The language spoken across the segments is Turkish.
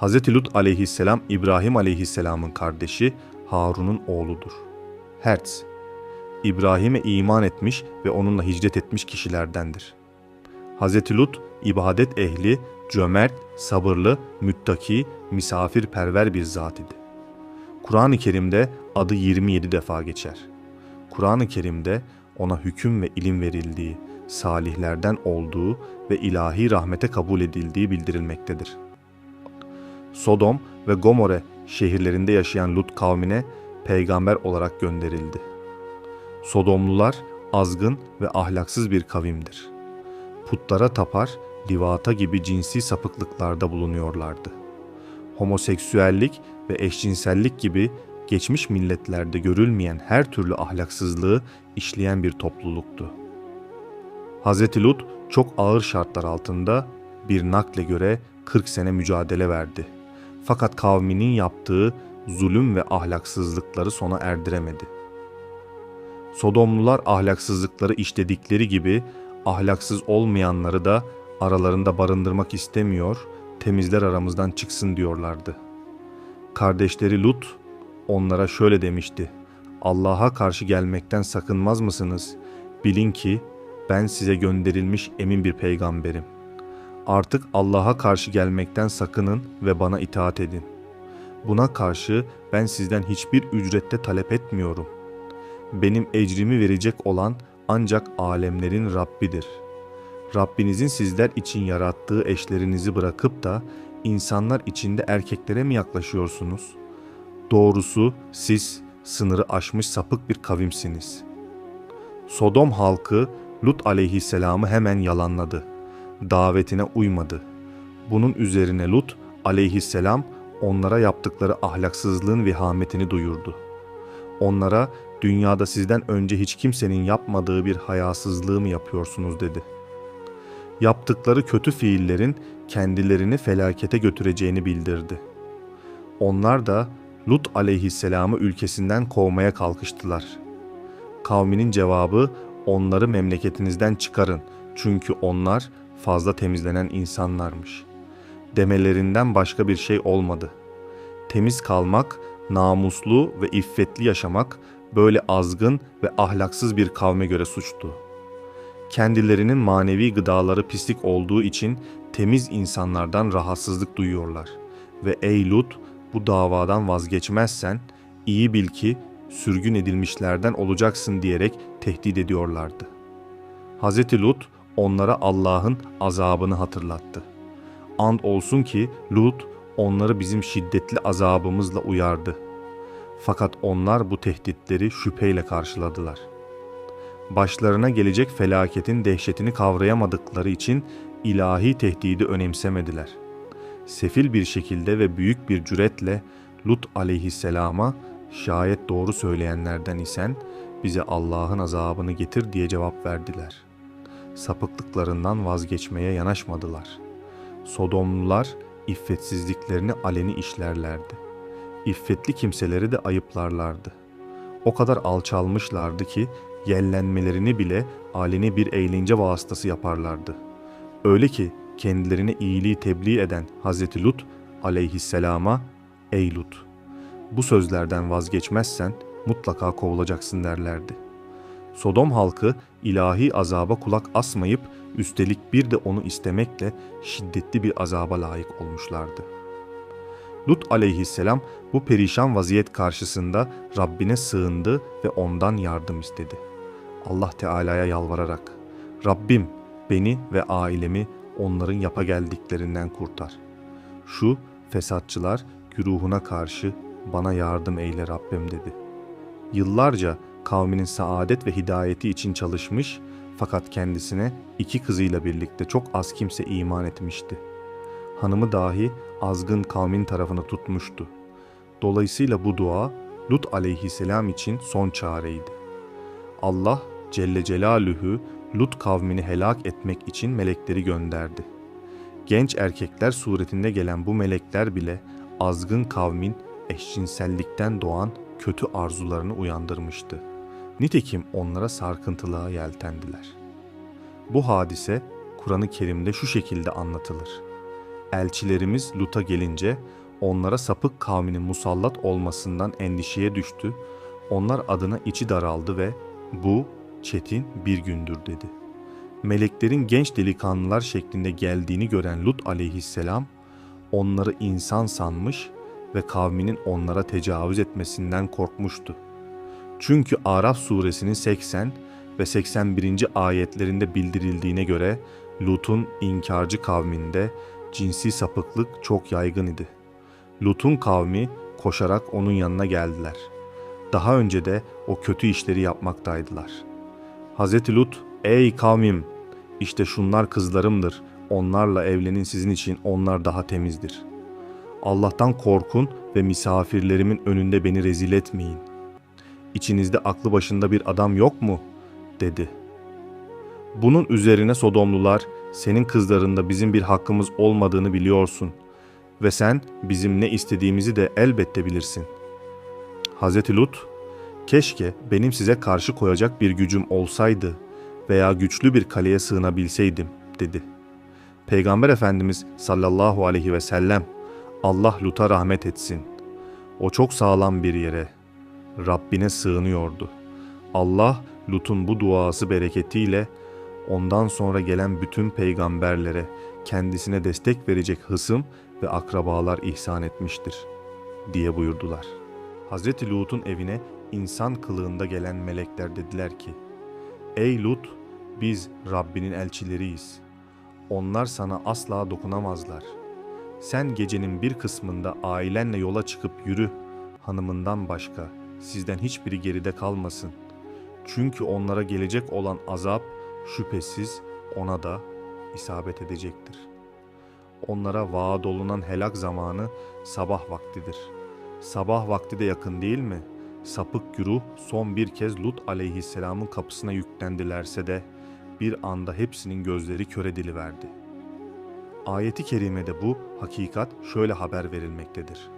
Hz. Lut aleyhisselam İbrahim aleyhisselamın kardeşi Harun'un oğludur. Hertz, İbrahim'e iman etmiş ve onunla hicret etmiş kişilerdendir. Hz. Lut, ibadet ehli, cömert, sabırlı, müttaki, misafirperver bir zat idi. Kur'an-ı Kerim'de adı 27 defa geçer. Kur'an-ı Kerim'de ona hüküm ve ilim verildiği, salihlerden olduğu ve ilahi rahmete kabul edildiği bildirilmektedir. Sodom ve Gomorre şehirlerinde yaşayan Lut kavmine peygamber olarak gönderildi. Sodomlular azgın ve ahlaksız bir kavimdir. Putlara tapar, livata gibi cinsi sapıklıklarda bulunuyorlardı. Homoseksüellik ve eşcinsellik gibi geçmiş milletlerde görülmeyen her türlü ahlaksızlığı işleyen bir topluluktu. Hz. Lut çok ağır şartlar altında bir nakle göre 40 sene mücadele verdi. Fakat kavminin yaptığı zulüm ve ahlaksızlıkları sona erdiremedi. Sodomlular ahlaksızlıkları işledikleri gibi ahlaksız olmayanları da aralarında barındırmak istemiyor, temizler aramızdan çıksın diyorlardı. Kardeşleri Lut onlara şöyle demişti. Allah'a karşı gelmekten sakınmaz mısınız? Bilin ki ben size gönderilmiş emin bir peygamberim. Artık Allah'a karşı gelmekten sakının ve bana itaat edin. Buna karşı ben sizden hiçbir ücrette talep etmiyorum. Benim ecrimi verecek olan ancak alemlerin Rabbidir. Rabbinizin sizler için yarattığı eşlerinizi bırakıp da insanlar içinde erkeklere mi yaklaşıyorsunuz? Doğrusu siz sınırı aşmış sapık bir kavimsiniz. Sodom halkı Lut aleyhisselamı hemen yalanladı. Davetine uymadı. Bunun üzerine Lut aleyhisselam onlara yaptıkları ahlaksızlığın vehametini duyurdu. Onlara dünyada sizden önce hiç kimsenin yapmadığı bir hayasızlığı mı yapıyorsunuz dedi. Yaptıkları kötü fiillerin kendilerini felakete götüreceğini bildirdi. Onlar da Lut aleyhisselamı ülkesinden kovmaya kalkıştılar. Kavminin cevabı onları memleketinizden çıkarın çünkü onlar fazla temizlenen insanlarmış. Demelerinden başka bir şey olmadı. Temiz kalmak, namuslu ve iffetli yaşamak böyle azgın ve ahlaksız bir kavme göre suçtu. Kendilerinin manevi gıdaları pislik olduğu için temiz insanlardan rahatsızlık duyuyorlar. Ve ey Lut bu davadan vazgeçmezsen iyi bil ki sürgün edilmişlerden olacaksın diyerek tehdit ediyorlardı. Hz. Lut onlara Allah'ın azabını hatırlattı. And olsun ki Lut onları bizim şiddetli azabımızla uyardı. Fakat onlar bu tehditleri şüpheyle karşıladılar. Başlarına gelecek felaketin dehşetini kavrayamadıkları için ilahi tehdidi önemsemediler. Sefil bir şekilde ve büyük bir cüretle Lut aleyhisselama şayet doğru söyleyenlerden isen bize Allah'ın azabını getir diye cevap verdiler. Sapıklıklarından vazgeçmeye yanaşmadılar. Sodomlular iffetsizliklerini aleni işlerlerdi. İffetli kimseleri de ayıplarlardı. O kadar alçalmışlardı ki yellenmelerini bile aleni bir eğlence vasıtası yaparlardı. Öyle ki kendilerine iyiliği tebliğ eden Hazreti Lut aleyhisselama ''Ey Lut, bu sözlerden vazgeçmezsen mutlaka kovulacaksın derlerdi. Sodom halkı ilahi azaba kulak asmayıp üstelik bir de onu istemekle şiddetli bir azaba layık olmuşlardı. Lut aleyhisselam bu perişan vaziyet karşısında Rabbine sığındı ve ondan yardım istedi. Allah Teala'ya yalvararak Rabbim beni ve ailemi onların yapa geldiklerinden kurtar. Şu fesatçılar güruhuna karşı bana yardım eyle Rabbim dedi. Yıllarca kavminin saadet ve hidayeti için çalışmış fakat kendisine iki kızıyla birlikte çok az kimse iman etmişti. Hanımı dahi azgın kavmin tarafını tutmuştu. Dolayısıyla bu dua Lut aleyhisselam için son çareydi. Allah Celle Celaluhu Lut kavmini helak etmek için melekleri gönderdi. Genç erkekler suretinde gelen bu melekler bile azgın kavmin eşcinsellikten doğan kötü arzularını uyandırmıştı. Nitekim onlara sarkıntılığa yeltendiler. Bu hadise Kur'an-ı Kerim'de şu şekilde anlatılır. Elçilerimiz Lut'a gelince onlara sapık kavminin musallat olmasından endişeye düştü. Onlar adına içi daraldı ve bu çetin bir gündür dedi. Meleklerin genç delikanlılar şeklinde geldiğini gören Lut aleyhisselam onları insan sanmış ve kavminin onlara tecavüz etmesinden korkmuştu. Çünkü Araf suresinin 80 ve 81. ayetlerinde bildirildiğine göre Lut'un inkarcı kavminde cinsi sapıklık çok yaygın idi. Lut'un kavmi koşarak onun yanına geldiler. Daha önce de o kötü işleri yapmaktaydılar. Hz. Lut, ''Ey kavmim, işte şunlar kızlarımdır, onlarla evlenin sizin için onlar daha temizdir. Allah'tan korkun ve misafirlerimin önünde beni rezil etmeyin. İçinizde aklı başında bir adam yok mu?'' dedi. Bunun üzerine Sodomlular, senin kızlarında bizim bir hakkımız olmadığını biliyorsun ve sen bizim ne istediğimizi de elbette bilirsin. Hz. Lut, keşke benim size karşı koyacak bir gücüm olsaydı veya güçlü bir kaleye sığınabilseydim, dedi. Peygamber Efendimiz sallallahu aleyhi ve sellem, Allah Lut'a rahmet etsin. O çok sağlam bir yere, Rabbine sığınıyordu. Allah Lut'un bu duası bereketiyle ondan sonra gelen bütün peygamberlere kendisine destek verecek hısım ve akrabalar ihsan etmiştir diye buyurdular. Hz. Lut'un evine insan kılığında gelen melekler dediler ki, Ey Lut, biz Rabbinin elçileriyiz. Onlar sana asla dokunamazlar. Sen gecenin bir kısmında ailenle yola çıkıp yürü, hanımından başka sizden hiçbiri geride kalmasın. Çünkü onlara gelecek olan azap şüphesiz ona da isabet edecektir. Onlara vaat olunan helak zamanı sabah vaktidir. Sabah vakti de yakın değil mi? Sapık güruh son bir kez Lut aleyhisselamın kapısına yüklendilerse de bir anda hepsinin gözleri kör ediliverdi. Ayeti kerimede bu hakikat şöyle haber verilmektedir.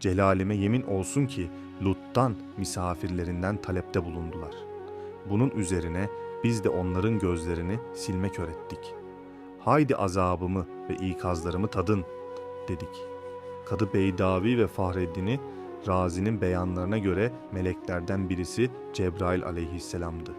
Celalime yemin olsun ki Lut'tan misafirlerinden talepte bulundular. Bunun üzerine biz de onların gözlerini silme kör ettik. Haydi azabımı ve ikazlarımı tadın dedik. Kadı Beydavi ve Fahreddin'i Razi'nin beyanlarına göre meleklerden birisi Cebrail aleyhisselamdı.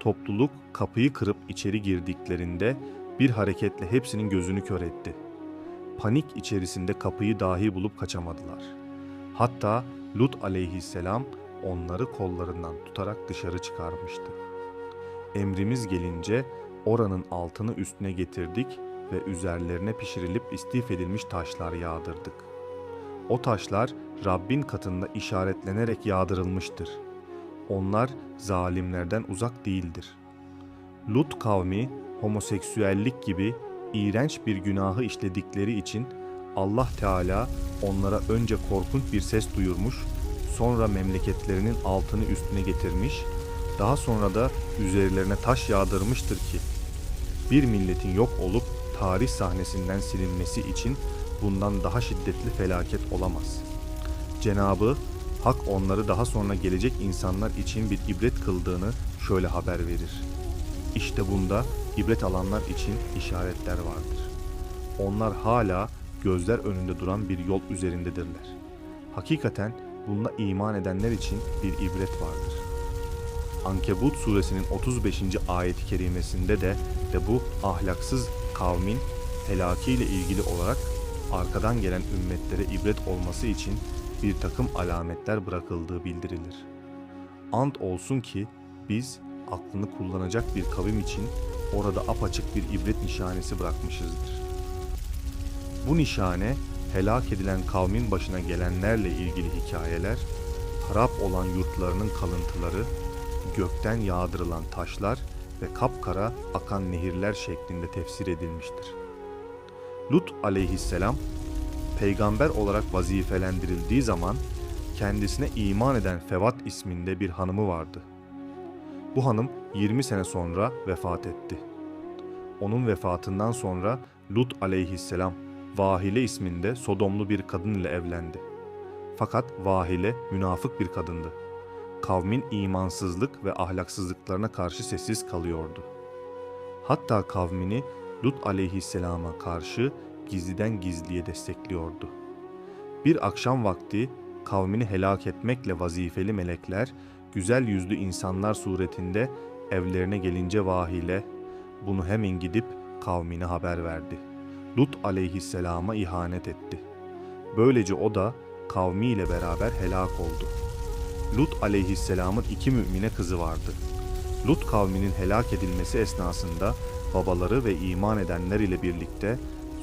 Topluluk kapıyı kırıp içeri girdiklerinde bir hareketle hepsinin gözünü kör etti. Panik içerisinde kapıyı dahi bulup kaçamadılar. Hatta Lut aleyhisselam onları kollarından tutarak dışarı çıkarmıştı. Emrimiz gelince oranın altını üstüne getirdik ve üzerlerine pişirilip istif edilmiş taşlar yağdırdık. O taşlar Rabbin katında işaretlenerek yağdırılmıştır. Onlar zalimlerden uzak değildir. Lut kavmi homoseksüellik gibi iğrenç bir günahı işledikleri için Allah Teala onlara önce korkunç bir ses duyurmuş, sonra memleketlerinin altını üstüne getirmiş, daha sonra da üzerlerine taş yağdırmıştır ki bir milletin yok olup tarih sahnesinden silinmesi için bundan daha şiddetli felaket olamaz. Cenabı Hak onları daha sonra gelecek insanlar için bir ibret kıldığını şöyle haber verir. İşte bunda ibret alanlar için işaretler vardır. Onlar hala gözler önünde duran bir yol üzerindedirler. Hakikaten bununla iman edenler için bir ibret vardır. Ankebut suresinin 35. ayet-i kerimesinde de de bu ahlaksız kavmin helakiyle ilgili olarak arkadan gelen ümmetlere ibret olması için bir takım alametler bırakıldığı bildirilir. Ant olsun ki biz aklını kullanacak bir kavim için orada apaçık bir ibret nişanesi bırakmışızdır. Bu nişane helak edilen kavmin başına gelenlerle ilgili hikayeler, harap olan yurtlarının kalıntıları, gökten yağdırılan taşlar ve kapkara akan nehirler şeklinde tefsir edilmiştir. Lut aleyhisselam peygamber olarak vazifelendirildiği zaman kendisine iman eden Fevat isminde bir hanımı vardı. Bu hanım 20 sene sonra vefat etti. Onun vefatından sonra Lut aleyhisselam Vahile isminde Sodomlu bir kadın ile evlendi. Fakat Vahile münafık bir kadındı. Kavmin imansızlık ve ahlaksızlıklarına karşı sessiz kalıyordu. Hatta kavmini Lut aleyhisselama karşı gizliden gizliye destekliyordu. Bir akşam vakti kavmini helak etmekle vazifeli melekler, güzel yüzlü insanlar suretinde evlerine gelince vahile bunu hemen gidip kavmine haber verdi. Lut aleyhisselama ihanet etti. Böylece o da kavmiyle beraber helak oldu. Lut aleyhisselamın iki mümine kızı vardı. Lut kavminin helak edilmesi esnasında babaları ve iman edenler ile birlikte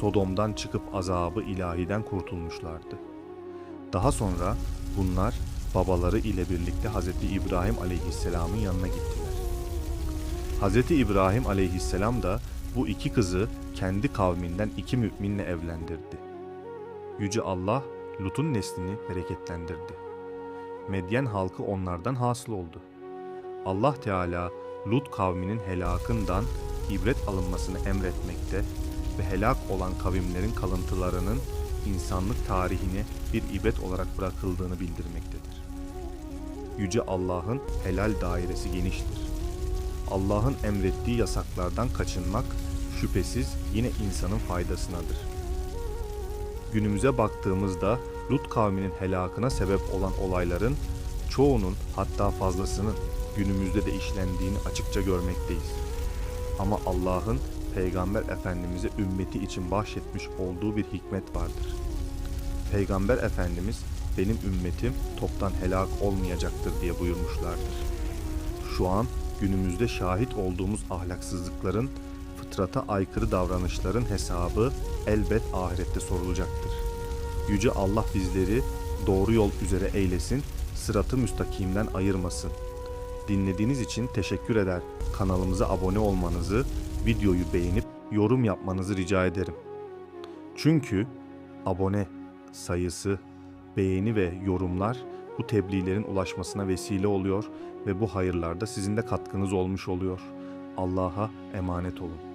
Sodom'dan çıkıp azabı ilahiden kurtulmuşlardı. Daha sonra bunlar babaları ile birlikte Hz. İbrahim aleyhisselamın yanına gittiler. Hz. İbrahim aleyhisselam da bu iki kızı kendi kavminden iki müminle evlendirdi. Yüce Allah Lut'un neslini bereketlendirdi. Medyen halkı onlardan hasıl oldu. Allah Teala Lut kavminin helakından ibret alınmasını emretmekte ve helak olan kavimlerin kalıntılarının insanlık tarihine bir ibret olarak bırakıldığını bildirmektedir. Yüce Allah'ın helal dairesi geniştir. Allah'ın emrettiği yasaklardan kaçınmak şüphesiz yine insanın faydasınadır. Günümüze baktığımızda Lut kavminin helakına sebep olan olayların çoğunun hatta fazlasının günümüzde de işlendiğini açıkça görmekteyiz. Ama Allah'ın Peygamber Efendimiz'e ümmeti için bahşetmiş olduğu bir hikmet vardır. Peygamber Efendimiz benim ümmetim toptan helak olmayacaktır diye buyurmuşlardır. Şu an günümüzde şahit olduğumuz ahlaksızlıkların, fıtrata aykırı davranışların hesabı elbet ahirette sorulacaktır. Yüce Allah bizleri doğru yol üzere eylesin, sıratı müstakimden ayırmasın. Dinlediğiniz için teşekkür eder. Kanalımıza abone olmanızı, videoyu beğenip yorum yapmanızı rica ederim. Çünkü abone sayısı, beğeni ve yorumlar bu tebliğlerin ulaşmasına vesile oluyor ve bu hayırlarda sizin de katkınız olmuş oluyor. Allah'a emanet olun.